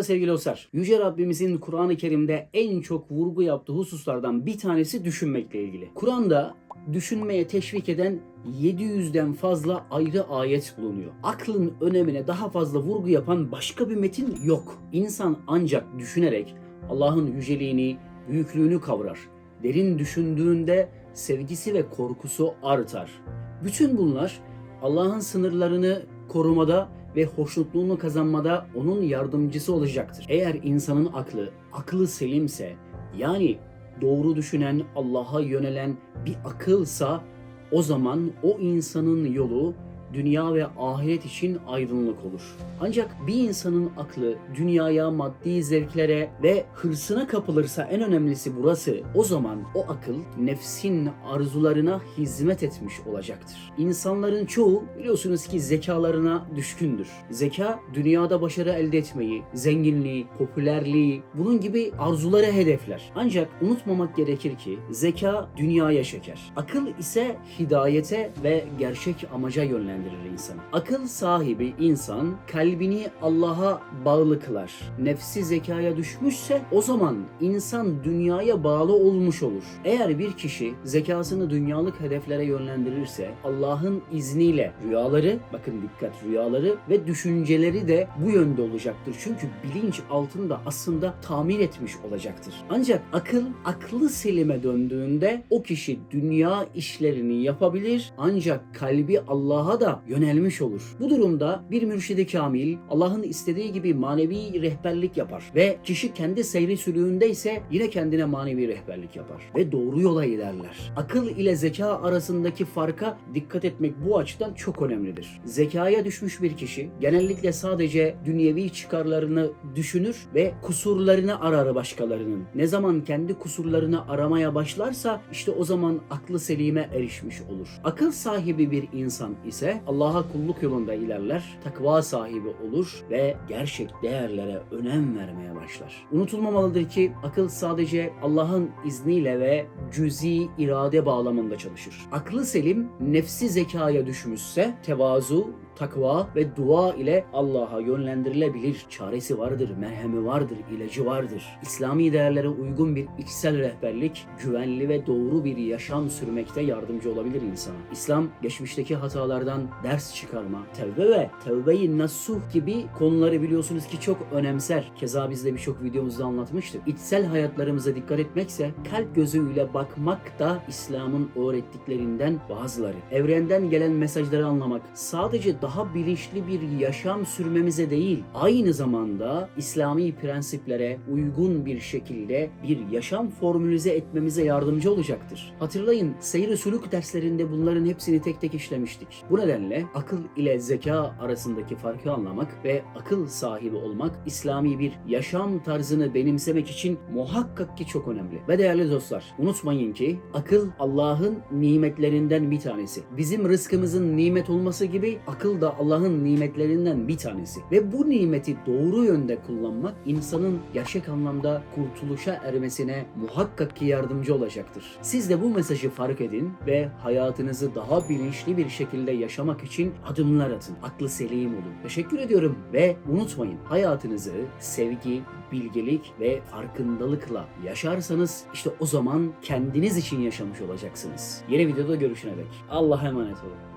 Merhaba sevgili dostlar. Yüce Rabbimizin Kur'an-ı Kerim'de en çok vurgu yaptığı hususlardan bir tanesi düşünmekle ilgili. Kur'an'da düşünmeye teşvik eden 700'den fazla ayrı ayet bulunuyor. Aklın önemine daha fazla vurgu yapan başka bir metin yok. İnsan ancak düşünerek Allah'ın yüceliğini, büyüklüğünü kavrar. Derin düşündüğünde sevgisi ve korkusu artar. Bütün bunlar Allah'ın sınırlarını korumada ve hoşnutluğunu kazanmada onun yardımcısı olacaktır. Eğer insanın aklı, aklı selimse, yani doğru düşünen, Allah'a yönelen bir akılsa o zaman o insanın yolu dünya ve ahiret için aydınlık olur. Ancak bir insanın aklı dünyaya, maddi zevklere ve hırsına kapılırsa en önemlisi burası. O zaman o akıl nefsin arzularına hizmet etmiş olacaktır. İnsanların çoğu biliyorsunuz ki zekalarına düşkündür. Zeka dünyada başarı elde etmeyi, zenginliği, popülerliği bunun gibi arzuları hedefler. Ancak unutmamak gerekir ki zeka dünyaya şeker. Akıl ise hidayete ve gerçek amaca yönlendirir insanı. Akıl sahibi insan kalbini Allah'a bağlı kılar. Nefsi zekaya düşmüşse o zaman insan dünyaya bağlı olmuş olur. Eğer bir kişi zekasını dünyalık hedeflere yönlendirirse Allah'ın izniyle rüyaları, bakın dikkat rüyaları ve düşünceleri de bu yönde olacaktır. Çünkü bilinç altında aslında tamir etmiş olacaktır. Ancak akıl aklı selime döndüğünde o kişi dünya işlerini yapabilir ancak kalbi Allah'a da yönelmiş olur. Bu durumda bir mürşidi kamil Allah'ın istediği gibi manevi rehberlik yapar ve kişi kendi seyri sülüğünde ise yine kendine manevi rehberlik yapar ve doğru yola ilerler. Akıl ile zeka arasındaki farka dikkat etmek bu açıdan çok önemlidir. Zekaya düşmüş bir kişi genellikle sadece dünyevi çıkarlarını düşünür ve kusurlarını arar başkalarının. Ne zaman kendi kusurlarını aramaya başlarsa işte o zaman aklı selime erişmiş olur. Akıl sahibi bir insan ise Allah'a kulluk yolunda ilerler, takva sahibi olur ve gerçek değerlere önem vermeye başlar. Unutulmamalıdır ki akıl sadece Allah'ın izniyle ve cüzi irade bağlamında çalışır. Aklı selim nefsi zekaya düşmüşse tevazu, takva ve dua ile Allah'a yönlendirilebilir. Çaresi vardır, merhemi vardır, ilacı vardır. İslami değerlere uygun bir içsel rehberlik, güvenli ve doğru bir yaşam sürmekte yardımcı olabilir insana. İslam, geçmişteki hatalardan ders çıkarma, tevbe ve tevbe-i nasuh gibi konuları biliyorsunuz ki çok önemser. Keza biz de birçok videomuzda anlatmıştık. İçsel hayatlarımıza dikkat etmekse kalp gözüyle bakmak da İslam'ın öğrettiklerinden bazıları. Evrenden gelen mesajları anlamak sadece daha bilinçli bir yaşam sürmemize değil, aynı zamanda İslami prensiplere uygun bir şekilde bir yaşam formülize etmemize yardımcı olacaktır. Hatırlayın, seyir suluk derslerinde bunların hepsini tek tek işlemiştik. Bu nedenle akıl ile zeka arasındaki farkı anlamak ve akıl sahibi olmak İslami bir yaşam tarzını benimsemek için muhakkak ki çok önemli. Ve değerli dostlar, unutmayın ki akıl Allah'ın nimetlerinden bir tanesi. Bizim rızkımızın nimet olması gibi akıl da Allah'ın nimetlerinden bir tanesi. Ve bu nimeti doğru yönde kullanmak insanın gerçek anlamda kurtuluşa ermesine muhakkak ki yardımcı olacaktır. Siz de bu mesajı fark edin ve hayatınızı daha bilinçli bir şekilde yaşamak için adımlar atın. Aklı selim olun. Teşekkür ediyorum ve unutmayın hayatınızı sevgi, bilgelik ve farkındalıkla yaşarsanız işte o zaman kendiniz için yaşamış olacaksınız. Yeni videoda görüşene dek. Allah'a emanet olun.